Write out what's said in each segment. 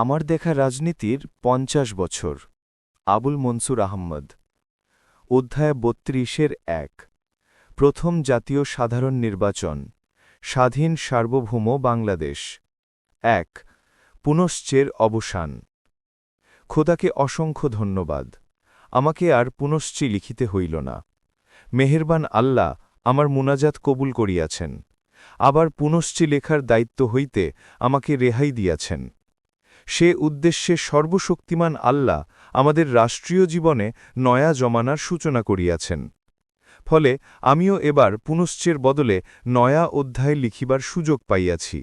আমার দেখা রাজনীতির পঞ্চাশ বছর। আবুল মনসুর আহম্মদ অধ্যায় বত্রিশের এক। প্রথম জাতীয় সাধারণ নির্বাচন। স্বাধীন সার্বভৌম বাংলাদেশ। এক। পুনশ্চের অবসান। খোদাকে অসংখ্য ধন্যবাদ। আমাকে আর পুনশ্চি লিখিতে হইল না। মেহেরবান আল্লাহ আমার মুনাজাত কবুল করিয়াছেন। আবার পুনশ্চি লেখার দায়িত্ব হইতে আমাকে রেহাই দিয়াছেন। সে উদ্দেশ্যে সর্বশক্তিমান আল্লাহ আমাদের রাষ্ট্রীয় জীবনে নয়া জমানার সূচনা করিয়াছেন। ফলে আমিও এবার পুনশ্চের বদলে নয়া অধ্যায় লিখিবার সুযোগ পাইয়াছি।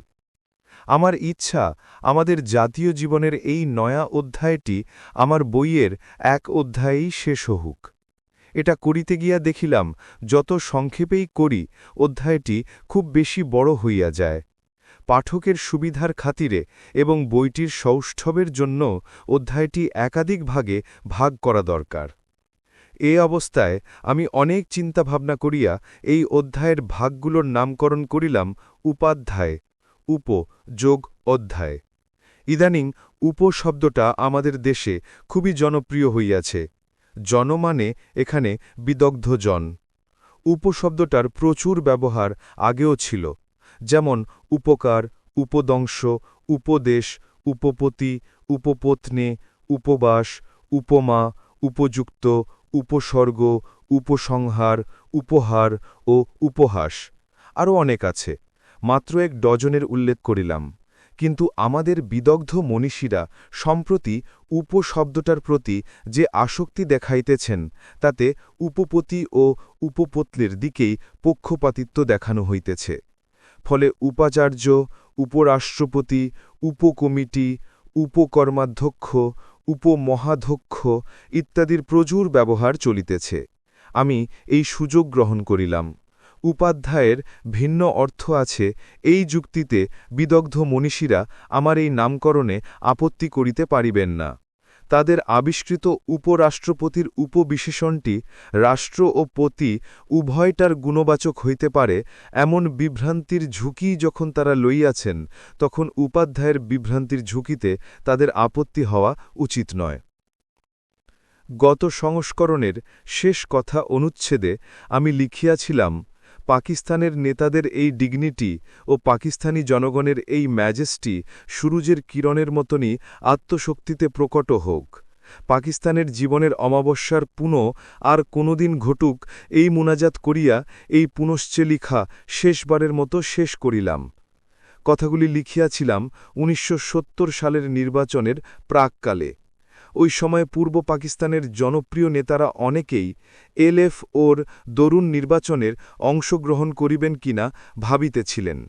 আমার ইচ্ছা আমাদের জাতীয় জীবনের এই নয়া অধ্যায়টি আমার বইয়ের এক অধ্যায়েই শেষ হোক। এটা করিতে গিয়া দেখিলাম, যত সংক্ষেপেই করি, অধ্যায়টি খুব বেশি বড় হইয়া যায়। পাঠকের সুবিধার খাতিরে এবং বইটির সৌষ্ঠবের জন্য অধ্যায়টি একাধিক ভাগে ভাগ করা দরকার। এ অবস্থায় আমি অনেক চিন্তাভাবনা করিয়া এই অধ্যায়ের ভাগগুলোর নামকরণ করিলাম উপাধ্যায়, উপ, যোগ, অধ্যায়। ইদানিং উপশব্দটা আমাদের দেশে খুবই জনপ্রিয় হইয়াছে। জনমানে এখানে বিদগ্ধ জন উপশব্দটার প্রচুর ব্যবহার আগেও ছিল। যেমন উপকার, উপদংশ, উপদেশ, উপপতি, উপপত্নে, উপবাস, উপমা, উপযুক্ত, উপসর্গ, উপসংহার, উপহার ও উপহাস। আরও অনেক আছে। মাত্র এক ডজনের উল্লেখ করিলাম। কিন্তু আমাদের বিদগ্ধ মনীষীরা সম্প্রতি উপশব্দটার প্রতি যে আসক্তি দেখাইতেছেন, তাতে উপপতি ও উপপত্লির দিকেই পক্ষপাতিত্ব দেখানো হইতেছে। ফলে উপাচার্য, উপরাষ্ট্রপতি, উপকমিটি, উপকর্মাধ্যক্ষ, উপমহাধ্যক্ষ ইত্যাদির প্রচুর ব্যবহার চলিতেছে। আমি এই সুযোগ গ্রহণ করিলাম। উপাধ্যায়ের ভিন্ন অর্থ আছে এই যুক্তিতে বিদগ্ধ মনীষীরা আমার এই নামকরণে আপত্তি করিতে পারিবেন না। তাদের আবিষ্কৃত উপরাষ্ট্রপতির উপবিশেষণটি রাষ্ট্র ও পতি উভয়টার গুণবাচক হইতে পারে, এমন বিভ্রান্তির ঝুঁকি যখন তারা লইয়াছেন, তখন উপাধ্যায়ের বিভ্রান্তির ঝুঁকিতে তাদের আপত্তি হওয়া উচিত নয়। গত সংস্করণের শেষ কথা অনুচ্ছেদে আমি লিখিয়াছিলাম পাকিস্তানের নেতাদের এই ডিগনিটি ও পাকিস্তানি জনগণের এই ম্যাজেস্টি সুরুজের কিরণের মতনই আত্মশক্তিতে প্রকট হোক। পাকিস্তানের জীবনের অমাবস্যার পুনঃ আর কোনোদিন ঘটুক এই মুনাজাত করিয়া এই পুনশ্চে লিখা শেষবারের মতো শেষ করিলাম। কথাগুলি লিখিয়াছিলাম উনিশশো সত্তর সালের নির্বাচনের প্রাককালে। ওই সময়ে পূর্ব পাকিস্তানের জনপ্রিয় নেতারা অনেকেই এলএফ ওর দরুণ নির্বাচনের অংশগ্রহণ করিবেন কিনা ভাবিতেছিলেন।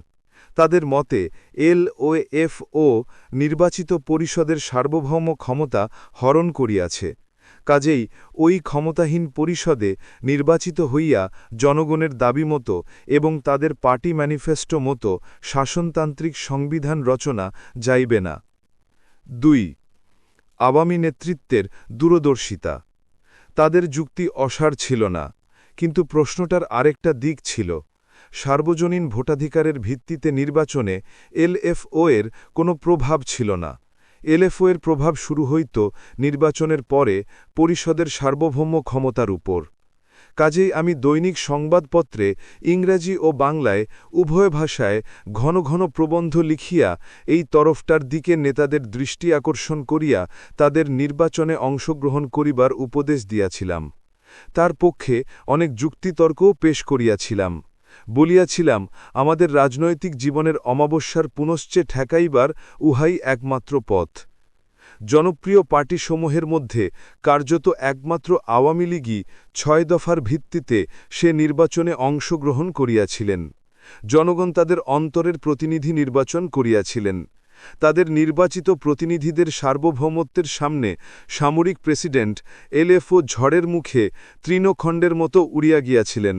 তাদের মতে, এল ও এফ ও নির্বাচিত পরিষদের সার্বভৌম ক্ষমতা হরণ করিয়াছে। কাজেই ওই ক্ষমতাহীন পরিষদে নির্বাচিত হইয়া জনগণের দাবি মতো এবং তাদের পার্টি ম্যানিফেস্টো মতো শাসনতান্ত্রিক সংবিধান রচনা যাইবে না। দুই আওয়ামী নেতৃত্বের দূরদর্শিতা। তাদের যুক্তি অসার ছিল না, কিন্তু প্রশ্নটার আরেকটা দিক ছিল। সার্বজনীন ভোটাধিকারের ভিত্তিতে নির্বাচনে এলএফও এর কোনো প্রভাব ছিল না। এলএফও এর প্রভাব শুরু হইত নির্বাচনের পরে পরিষদের সার্বভৌম ক্ষমতার উপর। কাজেই আমি দৈনিক সংবাদপত্রে ইংরাজি ও বাংলায় উভয় ভাষায় ঘন ঘন প্রবন্ধ লিখিয়া এই তরফটার দিকে নেতাদের দৃষ্টি আকর্ষণ করিয়া তাদের নির্বাচনে অংশগ্রহণ করিবার উপদেশ দিয়াছিলাম। তার পক্ষে অনেক যুক্তিতর্কও পেশ করিয়াছিলাম। বলিয়াছিলাম, আমাদের রাজনৈতিক জীবনের অমাবস্যার পুনশ্চে ঠেকাইবার উহাই একমাত্র পথ। জনপ্রিয় পার্টিসমূহের মধ্যে কার্যত একমাত্র আওয়ামী লীগই ছয় দফার ভিত্তিতে সে নির্বাচনে অংশগ্রহণ করিয়াছিলেন। জনগণ তাদের অন্তরের প্রতিনিধি নির্বাচন করিয়াছিলেন। তাদের নির্বাচিত প্রতিনিধিদের সার্বভৌমত্বের সামনে সামরিক প্রেসিডেন্ট এলএফও ঝড়ের মুখে তৃণখণ্ডের মতো উড়িয়া গিয়াছিলেন।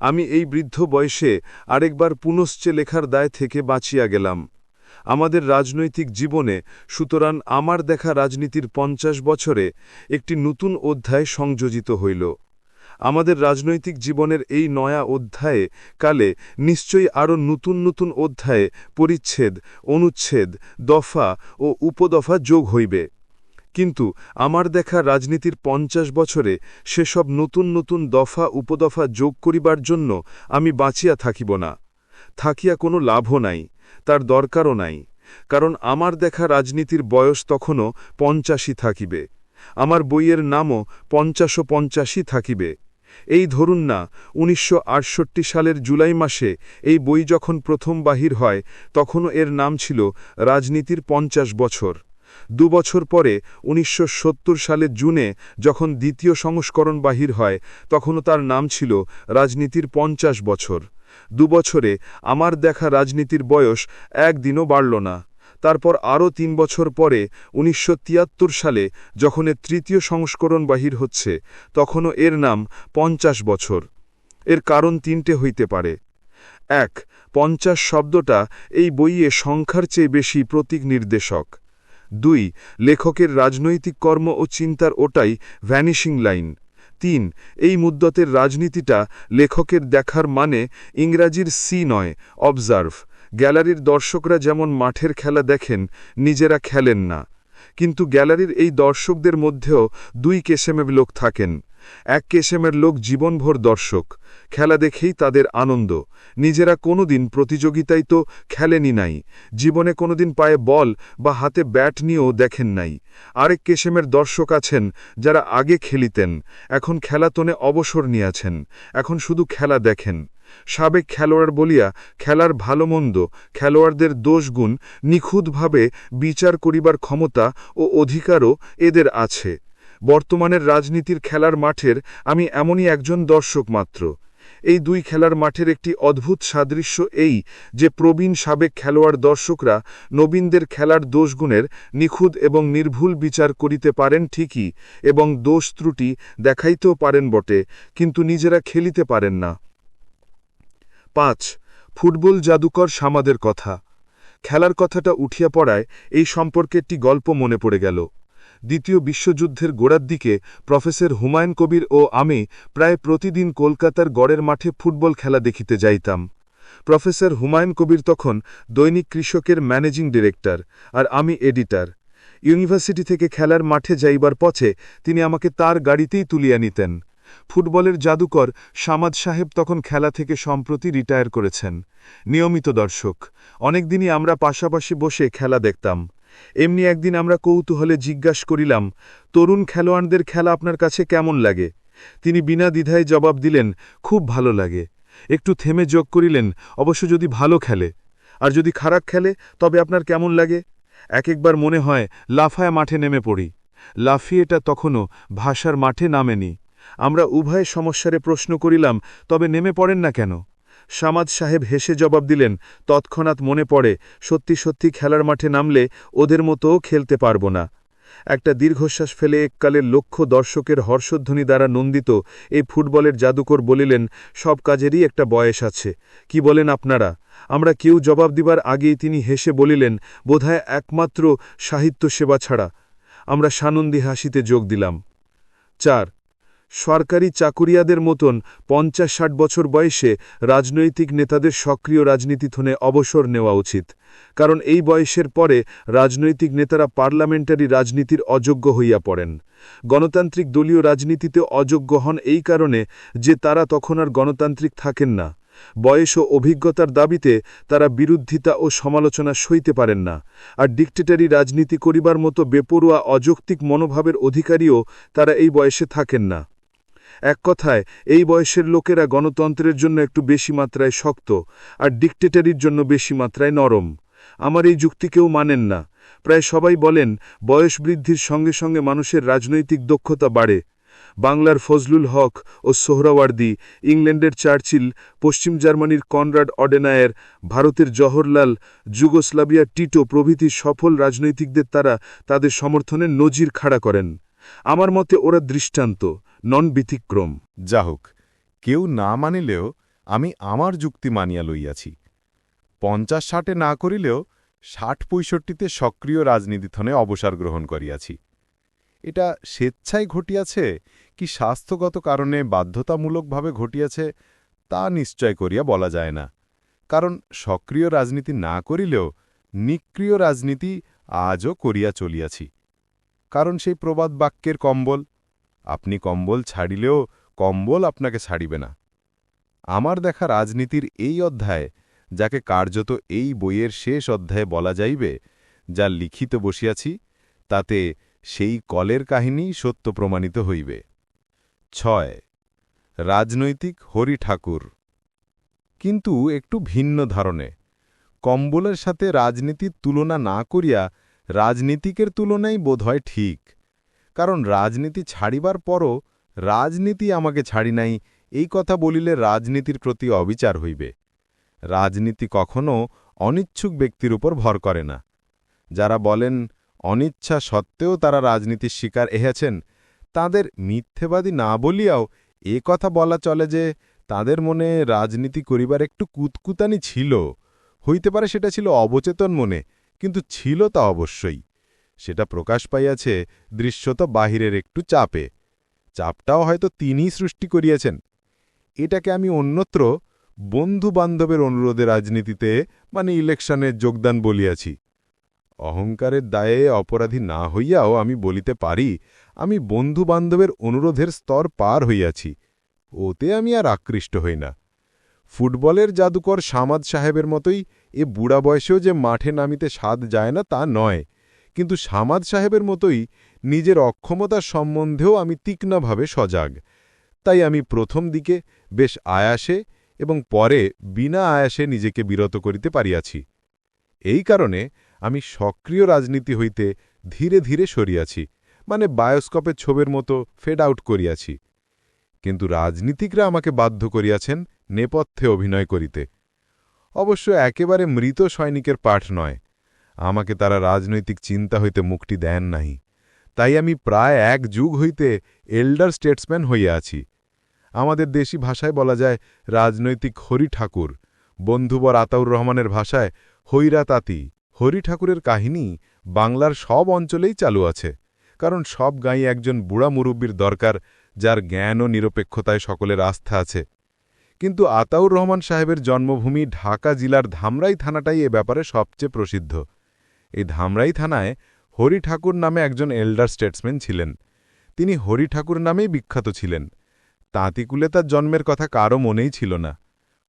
আমি এই বৃদ্ধ বয়সে আরেকবার পুনশ্চে লেখার দায় থেকে বাঁচিয়া গেলাম। আমাদের রাজনৈতিক জীবনে, সুতরাং আমার দেখা রাজনীতির পঞ্চাশ বছরে একটি নতুন অধ্যায় সংযোজিত হইল। আমাদের রাজনৈতিক জীবনের এই নয়া অধ্যায়ে কালে নিশ্চয়ই আরও নতুন নতুন অধ্যায়ে পরিচ্ছেদ, অনুচ্ছেদ, দফা ও উপদফা যোগ হইবে। কিন্তু আমার দেখা রাজনীতির পঞ্চাশ বছরে সেসব নতুন নতুন দফা উপদফা যোগ করিবার জন্য আমি বাঁচিয়া থাকিব না। থাকিয়া কোনো লাভও নাই। তার দরকারও নাই, কারণ আমার দেখা রাজনীতির বয়স তখনও পঞ্চাশি থাকিবে। আমার বইয়ের নামও পঞ্চাশো পঞ্চাশি থাকিবে। এই ধরুন না, উনিশশো আটষট্টি সালের জুলাই মাসে এই বই যখন প্রথম বাহির হয়, তখনও এর নাম ছিল রাজনীতির পঞ্চাশ বছর। দুবছর পরে উনিশশো সত্তর সালের জুনে যখন দ্বিতীয় সংস্করণ বাহির হয়, তখনও তার নাম ছিল রাজনীতির পঞ্চাশ বছর। দুবছরে আমার দেখা রাজনীতির বয়স একদিনও বাড়ল না। তারপর আরও তিন বছর পরে উনিশশো তিয়াত্তর সালে যখন এর তৃতীয় সংস্করণ বাহির হচ্ছে, তখনও এর নাম পঞ্চাশ বছর। এর কারণ তিনটে হইতে পারে। এক, পঞ্চাশ শব্দটা এই বইয়ে সংখ্যার চেয়ে বেশি প্রতীক নির্দেশক। দুই, লেখকের রাজনৈতিক কর্ম ও চিন্তার ওটাই ভ্যানিশিং লাইন তিন। এই মুদ্দতের রাজনীতিটা লেখকের দেখার মানে ইংরাজির সি নয় অবজার্ভ গ্যালারির দর্শকরা যেমন মাঠের খেলা দেখেন, নিজেরা খেলেন না। কিন্তু গ্যালারির এই দর্শকদের মধ্যেও দুই কেসেমের লোক থাকেন। এক কেসেমের লোক জীবনভর দর্শক, খেলা দেখেই তাদের আনন্দ। নিজেরা কোনোদিন প্রতিযোগিতায় তো খেলেনি নাই, জীবনে কোনোদিন পায়ে বল বা হাতে ব্যাট নিয়েও দেখেন নাই। আরেক কেসেমের দর্শক আছেন যারা আগে খেলিতেন, এখন খেলাতনে অবসর নিয়েছেন, এখন শুধু খেলা দেখেন। সাবেক খেলোয়াড় বলিয়া খেলার ভালো মন্দ, খেলোয়াড়দের দোষগুণ নিখুঁতভাবে বিচার করিবার ক্ষমতা ও অধিকারও এদের আছে। বর্তমানের রাজনীতির খেলার মাঠের আমি এমনই একজন দর্শক মাত্র। এই দুই খেলার মাঠের একটি অদ্ভুত সাদৃশ্য এই যে প্রবীণ সাবেক খেলোয়াড় দর্শকরা নবীনদের খেলার দোষগুণের নিখুঁত এবং নির্ভুল বিচার করিতে পারেন ঠিকই এবং দোষ ত্রুটি দেখাইতেও পারেন বটে, কিন্তু নিজেরা খেলিতে পারেন না। পাঁচ, ফুটবল জাদুকর সামাদের কথা। খেলার কথাটা উঠিয়া পড়ায় এই সম্পর্কে একটি গল্প মনে পড়ে গেল। দ্বিতীয় বিশ্বযুদ্ধের গোড়ার দিকে প্রফেসর হুমায়ুন কবির ও আমি প্রায় প্রতিদিন কলকাতার গড়ের মাঠে ফুটবল খেলা দেখিতে যাইতাম। প্রফেসর হুমায়ুন কবির তখন দৈনিক কৃষকের ম্যানেজিং ডিরেক্টর আর আমি এডিটার। ইউনিভার্সিটি থেকে খেলার মাঠে যাইবার পথে তিনি আমাকে তার গাড়িতেই তুলিয়া নিতেন। ফুটবলের জাদুকর সামাদ সাহেব তখন খেলা থেকে সম্প্রতি রিটায়ার করেছেন। নিয়মিত দর্শক। অনেকদিনই আমরা পাশাপাশি বসে খেলা দেখতাম। এমনি একদিন আমরা কৌতূহলে জিজ্ঞাস করিলাম, তরুণ খেলোয়াড়দের খেলা আপনার কাছে কেমন লাগে? তিনি বিনা দ্বিধায় জবাব দিলেন, খুব ভালো লাগে। একটু থেমে যোগ করিলেন, অবশ্য যদি ভালো খেলে। আর যদি খারাপ খেলে, তবে আপনার কেমন লাগে? এক একবার মনে হয়, লাফায় মাঠে নেমে পড়ি। লাফিয়েটা তখনও ভাষার মাঠে নামেনি। আমরা উভয় সমস্যারে প্রশ্ন করিলাম, তবে নেমে পড়েন না কেন? সামাদ সাহেব হেসে জবাব দিলেন, তৎক্ষণাৎ মনে পড়ে, সত্যি সত্যি খেলার মাঠে নামলে ওদের মতোও খেলতে পারব না। একটা দীর্ঘশ্বাস ফেলে এককালের লক্ষ দর্শকের হর্ষধ্বনি দ্বারা নন্দিত এই ফুটবলের জাদুকর বলিলেন, সব কাজেরই একটা বয়স আছে। কি বলেন আপনারা? আমরা কেউ জবাব দিবার আগেই তিনি হেসে বলিলেন, বোধহয় একমাত্র সাহিত্য সেবা ছাড়া। আমরা সানন্দী হাসিতে যোগ দিলাম। চার সরকারি চাকুরিয়াদের মতন পঞ্চাশ ষাট বছর বয়সে রাজনৈতিক নেতাদের সক্রিয় রাজনীতি থনে অবসর নেওয়া উচিত। কারণ এই বয়সের পরে রাজনৈতিক নেতারা পার্লামেন্টারি রাজনীতির অযোগ্য হইয়া পড়েন। গণতান্ত্রিক দলীয় রাজনীতিতে অযোগ্য হন এই কারণে যে তারা তখন আর গণতান্ত্রিক থাকেন না। বয়স ও অভিজ্ঞতার দাবিতে তারা বিরুদ্ধিতা ও সমালোচনা সইতে পারেন না। আর ডিকটেটারি রাজনীতি করিবার মতো বেপরোয়া অযৌক্তিক মনোভাবের অধিকারীও তারা এই বয়সে থাকেন না। এক কথায়, এই বয়সের লোকেরা গণতন্ত্রের জন্য একটু বেশি মাত্রায় শক্ত আর ডিকটেটারির জন্য বেশি মাত্রায় নরম। আমার এই যুক্তি কেউ মানেন না। প্রায় সবাই বলেন, বয়স বৃদ্ধির সঙ্গে সঙ্গে মানুষের রাজনৈতিক দক্ষতা বাড়ে। বাংলার ফজলুল হক ও সোহরাওয়ার্দি, ইংল্যান্ডের চার্চিল, পশ্চিম জার্মানির কনরাড অডেনায়ের, ভারতের জওহরলাল, যুগোস্লাভিয়ার টিটো প্রভৃতি সফল রাজনৈতিকদের তারা তাদের সমর্থনে নজির খাড়া করেন। আমার মতে ওরা দৃষ্টান্ত নন ব্যতিক্রম যা হোক কেউ না মানিলেও আমি আমার যুক্তি মানিয়া লইয়াছি। পঞ্চাশ ষাটে না করিলেও ষাট পঁয়ষট্টিতে সক্রিয় রাজনীতিথনে অবসর গ্রহণ করিয়াছি। এটা স্বেচ্ছায় ঘটিয়াছে কি স্বাস্থ্যগত কারণে বাধ্যতামূলকভাবে ঘটিয়াছে তা নিশ্চয় করিয়া বলা যায় না। কারণ সক্রিয় রাজনীতি না করিলেও নিক্রিয় রাজনীতি আজও করিয়া চলিয়াছি। কারণ সেই প্রবাদ বাক্যের কম্বল। আপনি কম্বল ছাড়িলেও কম্বল আপনাকে ছাড়িবে না। আমার দেখা রাজনীতির এই অধ্যায়, যাকে কার্যত এই বইয়ের শেষ অধ্যায়ে বলা যাইবে, যা লিখিত বসিয়াছি, তাতে সেই কলের কাহিনী সত্য প্রমাণিত হইবে। ছয়, রাজনৈতিক হরি ঠাকুর। কিন্তু একটু ভিন্ন ধারণে, কম্বলের সাথে রাজনীতির তুলনা না করিয়া রাজনীতিকের তুলনাই বোধহয় ঠিক। কারণ রাজনীতি ছাড়িবার পরও রাজনীতি আমাকে ছাড়ি নাই, এই কথা বলিলে রাজনীতির প্রতি অবিচার হইবে। রাজনীতি কখনও অনিচ্ছুক ব্যক্তির উপর ভর করে না। যারা বলেন, অনিচ্ছা সত্ত্বেও তারা রাজনীতির শিকার এহেছেন তাদের মিথ্যেবাদী না বলিয়াও এ কথা বলা চলে যে, তাদের মনে রাজনীতি করিবার একটু কুতকুতানি ছিল। হইতে পারে সেটা ছিল অবচেতন মনে কিন্তু ছিল তা অবশ্যই। সেটা প্রকাশ পাইয়াছে দৃশ্যত বাহিরের একটু চাপে। চাপটাও হয়তো তিনিই সৃষ্টি করিয়াছেন। এটাকে আমি অন্যত্র বন্ধু-বান্ধবের অনুরোধে রাজনীতিতে মানে ইলেকশনে যোগদান বলিয়াছি। অহংকারের দায়ে অপরাধী না হইয়াও আমি বলিতে পারি, আমি বন্ধু-বান্ধবের অনুরোধের স্তর পার হইয়াছি। ওতে আমি আর আকৃষ্ট হই না। ফুটবলের জাদুকর সামাদ সাহেবের মতোই এ বুড়া বয়সেও যে মাঠে নামিতে স্বাদ যায় না তা নয়। কিন্তু সামাদ সাহেবের মতোই নিজের অক্ষমতার সম্বন্ধেও আমি তীক্ষ্ণভাবে সজাগ। তাই আমি প্রথম দিকে বেশ আয়াসে এবং পরে বিনা আয়াসে নিজেকে বিরত করিতে পারিয়াছি। এই কারণে আমি সক্রিয় রাজনীতি হইতে ধীরে ধীরে সরিয়াছি মানে বায়োস্কোপের ছবির মতো ফেড আউট করিয়াছি। কিন্তু রাজনীতিকরা আমাকে বাধ্য করিয়াছেন নেপথ্যে অভিনয় করিতে। অবশ্য একেবারে মৃত সৈনিকের পাঠ নয়। আমাকে তারা রাজনৈতিক চিন্তা হইতে মুক্তি দেন নাই তাই আমি প্রায় এক যুগ হইতে এল্ডার স্টেটসম্যান হইয়া আছি। আমাদের দেশি ভাষায় বলা যায় রাজনৈতিক হরি ঠাকুর। বন্ধুবর আতাউর রহমানের ভাষায় হৈরা তাঁতি হরি ঠাকুরের কাহিনী বাংলার সব অঞ্চলেই চালু আছে। কারণ সব গাঁই একজন বুড়া মুরব্বীর দরকার, যার জ্ঞান ও নিরপেক্ষতায় সকলের আস্থা আছে। কিন্তু আতাউর রহমান সাহেবের জন্মভূমি ঢাকা জেলার ধামরাই থানাটাই এ ব্যাপারে সবচেয়ে প্রসিদ্ধ। এই ধামরাই থানায় হরি ঠাকুর নামে একজন এল্ডার স্টেটসম্যান ছিলেন। তিনি হরি ঠাকুর নামেই বিখ্যাত ছিলেন। তাঁতিকুলে তার জন্মের কথা কারও মনেই ছিল না।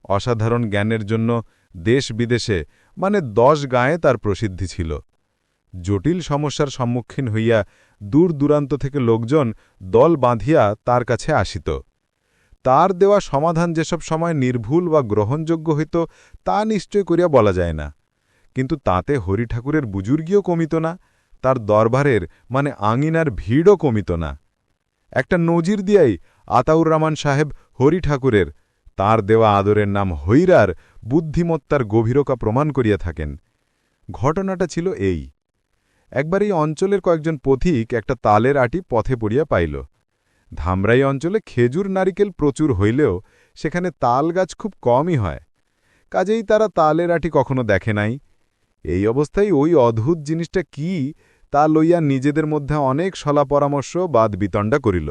অসাধারণ জ্ঞানের জন্য দেশ বিদেশে মানে দশ গায়ে তার প্রসিদ্ধি ছিল। জটিল সমস্যার সম্মুখীন হইয়া দূর দূরান্ত থেকে লোকজন দল বাঁধিয়া তার কাছে আসিত। তার দেওয়া সমাধান যেসব সময় নির্ভুল বা গ্রহণযোগ্য হইত, তা নিশ্চয় করিয়া বলা যায় না। কিন্তু তাতে হরি ঠাকুরের বুজুর্গিও কমিত না, তার দরবারের মানে আঙিনার ভিড়ও কমিত না। একটা নজির দিয়াই আতাউর রহমান সাহেব হরি ঠাকুরের তাঁর দেওয়া আদরের নাম হৈরার বুদ্ধিমত্তার গভীরতা প্রমাণ করিয়া থাকেন। ঘটনাটা ছিল এই। একবার এই অঞ্চলের কয়েকজন পথিক একটা তালের আটি পথে পড়িয়া পাইল। ধামরাই অঞ্চলে খেজুর নারিকেল প্রচুর হইলেও সেখানে তাল গাছ খুব কমই হয়। কাজেই তারা তালের আটি কখনো দেখে নাই। এই অবস্থায় ওই অদ্ভুত জিনিসটা কি তা লইয়া নিজেদের মধ্যে অনেক সলা পরামর্শ বাদ বিতণ্ডা করিল।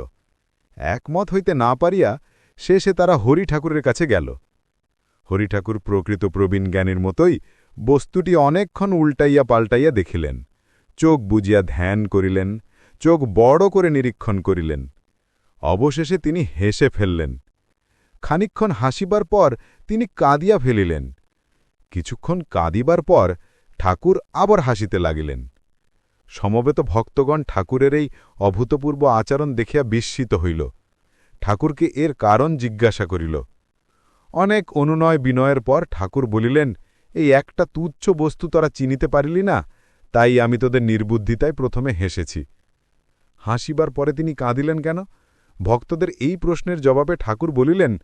একমত হইতে না পারিয়া শেষে তারা হরি ঠাকুরের কাছে গেল। হরি ঠাকুর প্রকৃত প্রবীণ জ্ঞানীর মতোই বস্তুটি অনেকক্ষণ উল্টাইয়া পাল্টাইয়া দেখিলেন। চোখ বুঝিয়া ধ্যান করিলেন, চোখ বড় করে নিরীক্ষণ করিলেন। অবশেষে তিনি হেসে ফেললেন। খানিক্ষণ হাসিবার পর তিনি কাঁদিয়া ফেলিলেন। কিছুক্ষণ কাঁদিবার পর ঠাকুর আবার হাসিতে লাগিলেন। সমবেত ভক্তগণ ঠাকুরের এই অভূতপূর্ব আচরণ দেখিয়া বিস্মিত হইল। ঠাকুরকে এর কারণ জিজ্ঞাসা করিল। অনেক অনুনয় বিনয়ের পর ঠাকুর বলিলেন, এই একটা তুচ্ছ বস্তু তোরা চিনিতে পারিলি না, তাই আমি তোদের নির্বুদ্ধিতায় প্রথমে হেসেছি। হাসিবার পরে তিনি কাঁদিলেন কেন? ভক্তদের এই প্রশ্নের জবাবে ঠাকুর বলিলেন,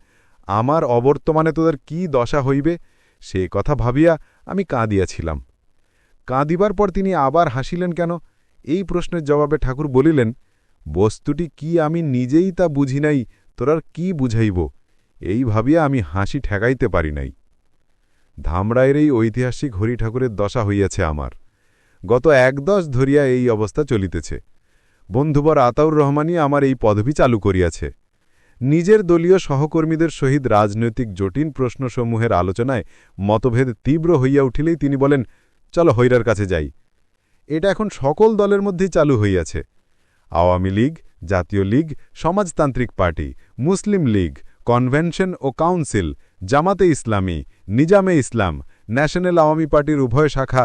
আমার অবর্তমানে তোদের কি দশা হইবে? সে কথা ভাবিয়া আমি কাঁদিয়াছিলাম। কাঁদিবার পর তিনি আবার হাসিলেন কেন? এই প্রশ্নের জবাবে ঠাকুর বলিলেন, বস্তুটি কি আমি নিজেই তা বুঝি নাই, তোরার কি বুঝাইব? এই ভাবিয়া আমি হাসি ঠেকাইতে পারি নাই। ধামরায়ের এই ঐতিহাসিক হরি ঠাকুরের দশা হইয়াছে আমার। গত এক দশ ধরিয়া এই অবস্থা চলিতেছে। বন্ধুবর আতাউর রহমানই আমার এই পদবি চালু করিয়াছে। নিজের দলীয় সহকর্মীদের সহিত রাজনৈতিক জটিল প্রশ্নসমূহের আলোচনায় মতভেদ তীব্র হইয়া উঠিলেই তিনি বলেন, চলো হৈরার কাছে যাই। এটা এখন সকল দলের মধ্যেই চালু হইয়াছে। আওয়ামী লীগ, জাতীয় লীগ, সমাজতান্ত্রিক পার্টি, মুসলিম লীগ, কনভেনশন ও কাউন্সিল, জামাতে ইসলামী, নিজামে ইসলাম, ন্যাশনাল আওয়ামী পার্টির উভয় শাখা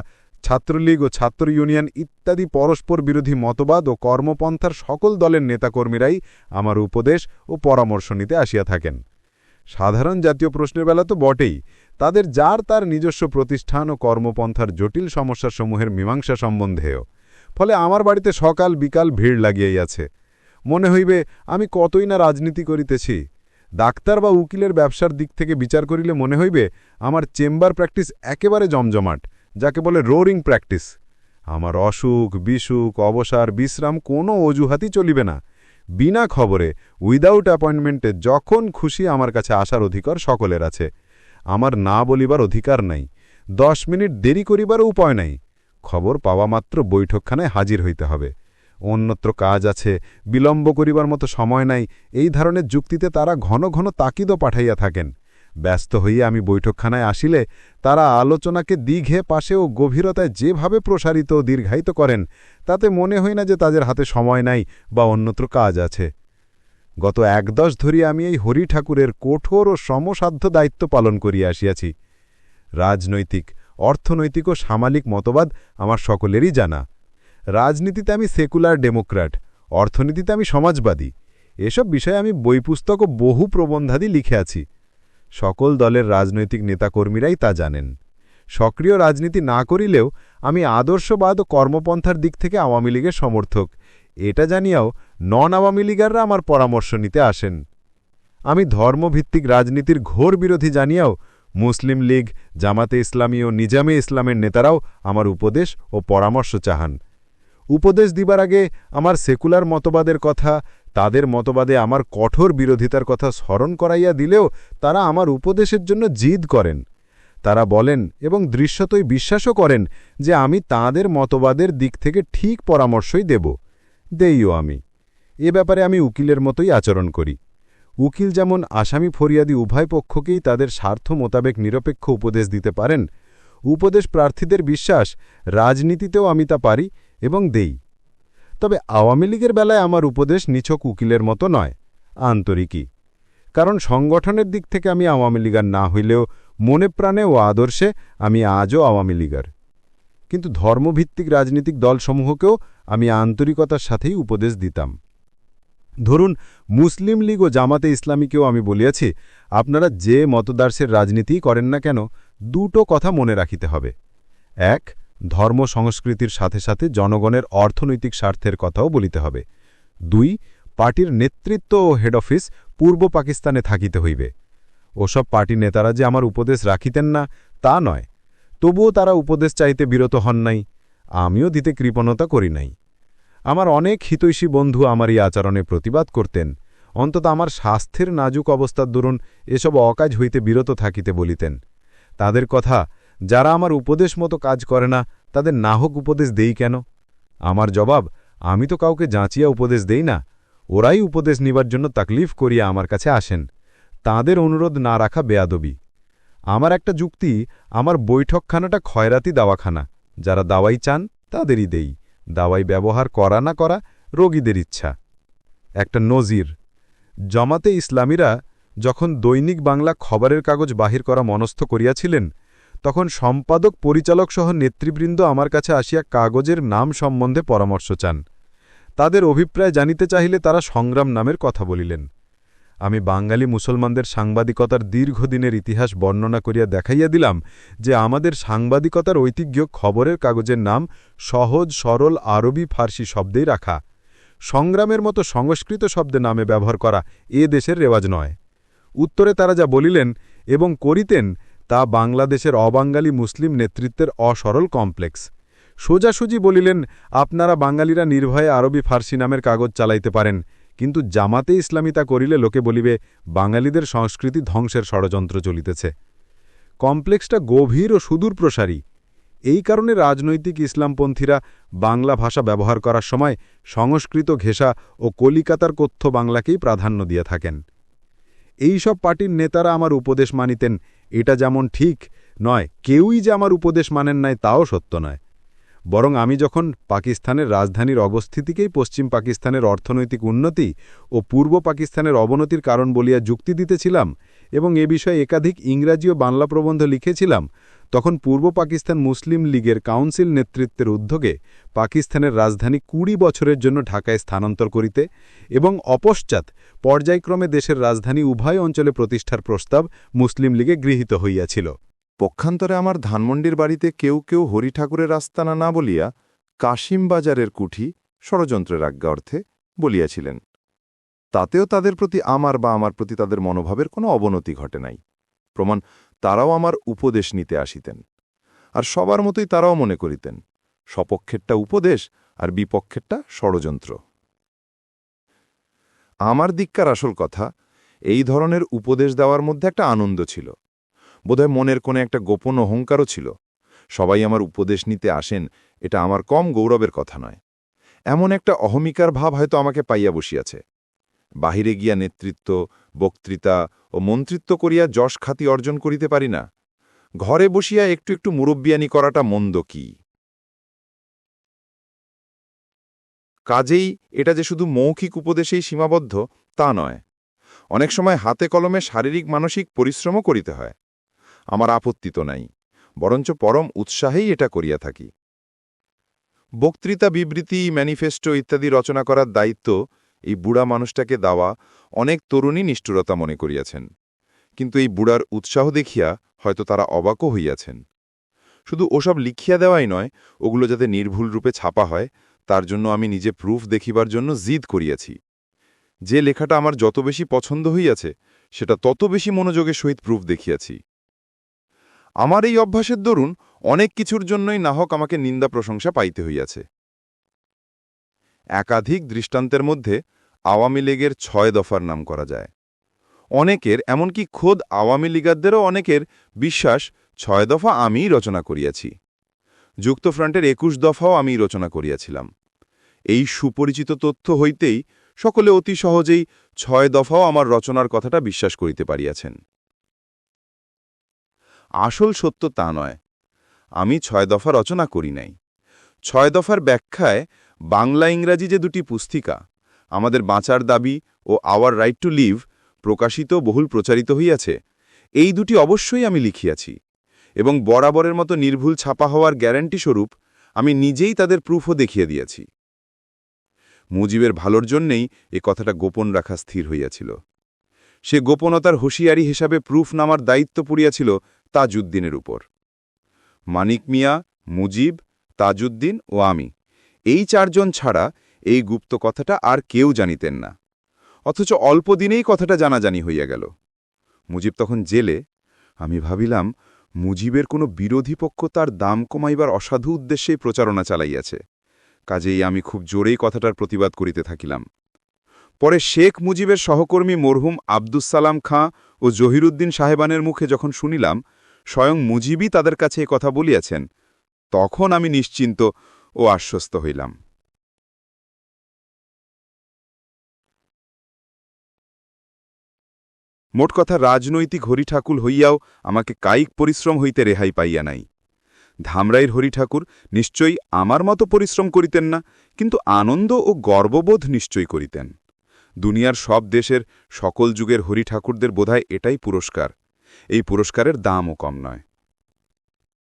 ছাত্রলীগ ও ছাত্র ইউনিয়ন ইত্যাদি পরস্পর বিরোধী মতবাদ ও কর্মপন্থার সকল দলের নেতাকর্মীরাই আমার উপদেশ ও পরামর্শ নিতে আসিয়া থাকেন। সাধারণ জাতীয় প্রশ্নের বেলা তো বটেই। তাদের যার তার নিজস্ব প্রতিষ্ঠান ও কর্মপন্থার জটিল সমস্যাসমূহের মীমাংসা সম্বন্ধেও ফলে আমার বাড়িতে সকাল বিকাল ভিড় লাগিয়াই আছে। মনে হইবে, আমি কতই না রাজনীতি করিতেছি। ডাক্তার বা উকিলের ব্যবসার দিক থেকে বিচার করিলে মনে হইবে, আমার চেম্বার প্র্যাকটিস একেবারে জমজমাট। যাকে বলে রোরিং প্র্যাকটিস। আমার অসুখ, বিসুখ, অবসার, বিশ্রাম কোনো অজুহাতই চলিবে না। বিনা খবরে উইদাউট অ্যাপয়েন্টমেন্টে যখন খুশি আমার কাছে আসার অধিকার সকলের আছে। আমার না বলিবার অধিকার নাই। দশ মিনিট দেরি করিবার উপায় নাই। খবর পাওয়া মাত্র বৈঠকখানায় হাজির হইতে হবে। অন্যত্র কাজ আছে, বিলম্ব করিবার মতো সময় নাই। এই ধরনের যুক্তিতে তারা ঘন ঘন তাকিদও পাঠাইয়া থাকেন। ব্যস্ত হইয়া আমি বৈঠকখানায় আসিলে তারা আলোচনাকে দীঘে, পাশে ও গভীরতায় যেভাবে প্রসারিত ও দীর্ঘায়িত করেন, তাতে মনে হয় না যে তাদের হাতে সময় নাই বা অন্যত্র কাজ আছে। গত এক দশ ধরিয়া আমি এই হরি ঠাকুরের কঠোর ও সমসাধ্য দায়িত্ব পালন করিয়া আসিয়াছি। রাজনৈতিক, অর্থনৈতিক ও সামালিক মতবাদ আমার সকলেরই জানা। রাজনীতিতে আমি সেকুলার ডেমোক্র্যাট, অর্থনীতিতে আমি সমাজবাদী। এসব বিষয়ে আমি বই পুস্তক ও বহু প্রবন্ধাদি লিখে আছি সকল দলের রাজনৈতিক নেতাকর্মীরাই তা জানেন। সক্রিয় রাজনীতি না করিলেও আমি আদর্শবাদ ও কর্মপন্থার দিক থেকে আওয়ামী লীগের সমর্থক। এটা জানিয়াও নন আওয়ামী লীগাররা আমার পরামর্শ নিতে আসেন। আমি ধর্মভিত্তিক রাজনীতির ঘোর বিরোধী জানিয়াও মুসলিম লীগ, জামাতে ইসলামী ও নিজামে ইসলামের নেতারাও আমার উপদেশ ও পরামর্শ চাহান। উপদেশ দিবার আগে আমার সেকুলার মতবাদের কথা তাদের মতবাদে আমার কঠোর বিরোধিতার কথা স্মরণ করাইয়া দিলেও তারা আমার উপদেশের জন্য জিদ করেন। তারা বলেন এবং দৃশ্যতই বিশ্বাসও করেন যে আমি তাদের মতবাদের দিক থেকে ঠিক পরামর্শই দেব। দেইও আমি। এ ব্যাপারে আমি উকিলের মতোই আচরণ করি। উকিল যেমন আসামি ফরিয়াদি উভয় পক্ষকেই তাদের স্বার্থ মোতাবেক নিরপেক্ষ উপদেশ দিতে পারেন, উপদেশ প্রার্থীদের বিশ্বাস, রাজনীতিতেও আমি তা পারি এবং দেই। তবে আওয়ামী লীগের বেলায় আমার উপদেশ নিছক উকিলের মতো নয়, আন্তরিকই। কারণ সংগঠনের দিক থেকে আমি আওয়ামী লীগার না হইলেও মনে প্রাণে ও আদর্শে আমি আজও আওয়ামী লীগার। কিন্তু ধর্মভিত্তিক রাজনীতিক দলসমূহকেও আমি আন্তরিকতার সাথেই উপদেশ দিতাম। ধরুন, মুসলিম লীগ ও জামাতে ইসলামীকেও আমি বলিয়াছি, আপনারা যে মতদার্সের রাজনীতিই করেন না কেন, দুটো কথা মনে রাখিতে হবে। এক ধর্ম সংস্কৃতির সাথে সাথে জনগণের অর্থনৈতিক স্বার্থের কথাও বলিতে হবে। দুই, পার্টির নেতৃত্ব ও হেড অফিস পূর্ব পাকিস্তানে থাকিতে হইবে। ওসব পার্টি নেতারা যে আমার উপদেশ রাখিতেন না, তা নয়। তবুও তারা উপদেশ চাইতে বিরত হন নাই। আমিও দিতে কৃপণতা করি নাই। আমার অনেক হিতৈষী বন্ধু আমার এই আচরণে প্রতিবাদ করতেন। অন্তত আমার স্বাস্থ্যের নাজুক অবস্থার দরুন এসব অকাজ হইতে বিরত থাকিতে বলিতেন। তাদের কথা যারা আমার উপদেশ মতো কাজ করে না, তাদের নাহক উপদেশ দেই কেন? আমার জবাব, আমি তো কাউকে যাঁচিয়া উপদেশ দেই না। ওরাই উপদেশ নিবার জন্য তাকলিফ করিয়া আমার কাছে আসেন। তাদের অনুরোধ না রাখা বেয়াদবি। আমার একটা যুক্তি, আমার বৈঠকখানাটা খয়রাতি দাওয়াখানা। যারা দাওয়াই চান, তাদেরই দেই। দাওয়াই ব্যবহার করা না করা, রোগীদের ইচ্ছা। একটা নজির। জমাতে ইসলামীরা যখন দৈনিক বাংলা খবরের কাগজ বাহির করা মনস্থ করিয়াছিলেন তখন সম্পাদক, পরিচালক সহ নেতৃবৃন্দ আমার কাছে আসিয়া কাগজের নাম সম্বন্ধে পরামর্শ চান। তাদের অভিপ্রায় জানিতে চাহিলে তারা সংগ্রাম নামের কথা বলিলেন। আমি বাঙালি মুসলমানদের সাংবাদিকতার দীর্ঘদিনের ইতিহাস বর্ণনা করিয়া দেখাইয়া দিলাম যে আমাদের সাংবাদিকতার ঐতিহ্য খবরের কাগজের নাম সহজ, সরল আরবি ফার্সি শব্দেই রাখা। সংগ্রামের মতো সংস্কৃত শব্দে নামে ব্যবহার করা এ দেশের রেওয়াজ নয়। উত্তরে তারা যা বলিলেন এবং করিতেন তা বাংলাদেশের অবাঙ্গালী মুসলিম নেতৃত্বের অসরল কমপ্লেক্স। সোজাসুজি বলিলেন, আপনারা বাঙালিরা নির্ভয়ে আরবি ফার্সি নামের কাগজ চালাইতে পারেন, কিন্তু জামাতে ইসলামিতা করিলে লোকে বলিবে, বাঙালিদের সংস্কৃতি ধ্বংসের ষড়যন্ত্র চলিতেছে। কমপ্লেক্সটা গভীর ও সুদূর প্রসারী। এই কারণে রাজনৈতিক ইসলামপন্থীরা বাংলা ভাষা ব্যবহার করার সময় সংস্কৃত ঘেঁষা ও কলিকাতার কথ্য বাংলাকেই প্রাধান্য দিয়ে থাকেন। এই সব পার্টির নেতারা আমার উপদেশ মানিতেন এটা যেমন ঠিক, নয়, কেউই যে আমার উপদেশ মানেন নাই তাও সত্য নয়। বরং আমি যখন পাকিস্তানের রাজধানীর অবস্থিতিকেই পশ্চিম পাকিস্তানের অর্থনৈতিক উন্নতি ও পূর্ব পাকিস্তানের অবনতির কারণ বলিয়া যুক্তি দিতেছিলাম এবং এ বিষয়ে একাধিক ইংরাজি ও বাংলা প্রবন্ধ লিখেছিলাম তখন পূর্ব পাকিস্তান মুসলিম লীগের কাউন্সিল নেতৃত্বের উদ্যোগে পাকিস্তানের রাজধানী কুড়ি বছরের জন্য ঢাকায় স্থানান্তর করিতে এবং অপশ্চাৎ পর্যায়ক্রমে দেশের রাজধানী উভয় অঞ্চলে প্রতিষ্ঠার প্রস্তাব মুসলিম লীগে গৃহীত হইয়াছিল। পক্ষান্তরে আমার ধানমন্ডির বাড়িতে কেউ কেউ হরি ঠাকুরের আস্তানা না বলিয়া কাশিম বাজারের কুঠি ষড়যন্ত্রের আজ্ঞা অর্থে বলিয়াছিলেন। তাতেও তাদের প্রতি আমার বা আমার প্রতি তাদের মনোভাবের কোনো অবনতি ঘটে নাই। প্রমাণ তারাও আমার উপদেশ নিতে আসিতেন, আর সবার মতোই তারাও মনে করিতেন সপক্ষেরটা উপদেশ আর বিপক্ষেরটা ষড়যন্ত্র। আমার দিককার আসল কথা, এই ধরনের উপদেশ দেওয়ার মধ্যে একটা আনন্দ ছিল, বোধহয় মনের কোণে একটা গোপন অহংকারও ছিল, সবাই আমার উপদেশ নিতে আসেন, এটা আমার কম গৌরবের কথা নয়, এমন একটা অহমিকার ভাব হয়তো আমাকে পাইয়া বসিয়াছে। বাহিরে গিয়া নেতৃত্ব, বক্তৃতা ও মন্ত্রিত্ব করিয়া যশ খ্যাতি অর্জন করিতে পারি না। ঘরে বসিয়া একটু একটু মুরব্বিয়ানি করাটা মন্দ কি? কাজেই এটা যে শুধু মৌখিক উপদেশেই সীমাবদ্ধ, তা নয়। অনেক সময় হাতে কলমে শারীরিক, মানসিক পরিশ্রমও করিতে হয়। আমার আপত্তি তো নাই, বরঞ্চ পরম উৎসাহেই এটা করিয়া থাকি। বক্তৃতা, বিবৃতি, ম্যানিফেস্টো ইত্যাদি রচনা করার দায়িত্ব এই বুড়া মানুষটাকে দেওয়া অনেক তরুণী নিষ্ঠুরতা মনে করিয়াছেন। কিন্তু এই বুড়ার উৎসাহ দেখিয়া হয়তো তারা অবাকও হইয়াছেন। শুধু ওসব লিখিয়া দেওয়াই নয়, ওগুলো যাতে নির্ভুল রূপে ছাপা হয়, তার জন্য আমি নিজে প্রুফ দেখিবার জন্য জিদ করিয়াছি। যে লেখাটা আমার যত বেশি পছন্দ হইয়াছে, সেটা তত বেশি মনোযোগের সহিত প্রুফ দেখিয়াছি। আমার এই অভ্যাসের দরুন অনেক কিছুর জন্যই নাহক আমাকে নিন্দা প্রশংসা পাইতে হইয়াছে। একাধিক দৃষ্টান্তের মধ্যে আওয়ামী লীগের ছয় দফার নাম করা যায়। অনেকের, এমনকি খোদ আওয়ামী লীগারদেরও অনেকের বিশ্বাস, ছয় দফা আমিই রচনা করিয়াছি। যুক্তফ্রন্টের একুশ দফাও আমি রচনা করিয়াছিলাম। এই সুপরিচিত তথ্য হইতেই সকলে অতি সহজেই ছয় দফাও আমার রচনার কথাটা বিশ্বাস করিতে পারিয়াছেন। আসল সত্য তা নয়। আমি ছয় দফা রচনা করি নাই। ছয় দফার ব্যাখ্যায় বাংলা ইংরাজি যে দুটি পুস্তিকা, আমাদের বাঁচার দাবি ও আওয়ার রাইট টু লিভ প্রকাশিত বহুল প্রচারিত হইয়াছে, এই দুটি অবশ্যই আমি লিখিয়াছি এবং বরাবরের মতো নির্ভুল ছাপা হওয়ার গ্যারান্টি স্বরূপ আমি নিজেই তাদের প্রুফও দেখিয়ে দিয়েছি। মুজিবের ভালোর জন্যেই এ কথাটা গোপন রাখা স্থির হইয়াছিল। সে গোপনতার হুঁশিয়ারি হিসাবে প্রুফ নামার দায়িত্ব পুড়িয়াছিল তাজউদ্দিনের উপর। মানিক মিয়া, মুজিব, তাজউদ্দিন ও আমি। এই চারজন ছাড়া এই গুপ্ত কথাটা আর কেউ জানিতেন না। অথচ অল্প দিনেই কথাটা জানাজানি হইয়া গেল। মুজিব তখন জেলে। আমি ভাবিলাম, মুজিবের কোনো বিরোধী পক্ষ তার দাম কমাইবার অসাধু উদ্দেশ্যেই প্রচারণা চালাইয়াছে। কাজেই আমি খুব জোরেই কথাটার প্রতিবাদ করিতে থাকিলাম। পরে শেখ মুজিবের সহকর্মী মরহুম আব্দুস সালাম খাঁ ও জহিরুদ্দিন সাহেবানের মুখে যখন শুনিলাম, স্বয়ং মুজিবই তাদের কাছে এ কথা বলিয়াছেন, তখন আমি নিশ্চিন্ত ও আশ্বস্ত হইলাম। মোট কথা রাজনৈতিক হরিঠাকুর হইয়াও আমাকে কায়িক পরিশ্রম হইতে রেহাই পাইয়া নাই। ধামরাইয়ের হরিঠাকুর নিশ্চয়ই আমার মতো পরিশ্রম করিতেন না, কিন্তু আনন্দ ও গর্ববোধ নিশ্চয়ই করিতেন। দুনিয়ার সব দেশের সকল যুগের হরিঠাকুরদের বোধহয় এটাই পুরস্কার। এই পুরস্কারের দামও কম নয়।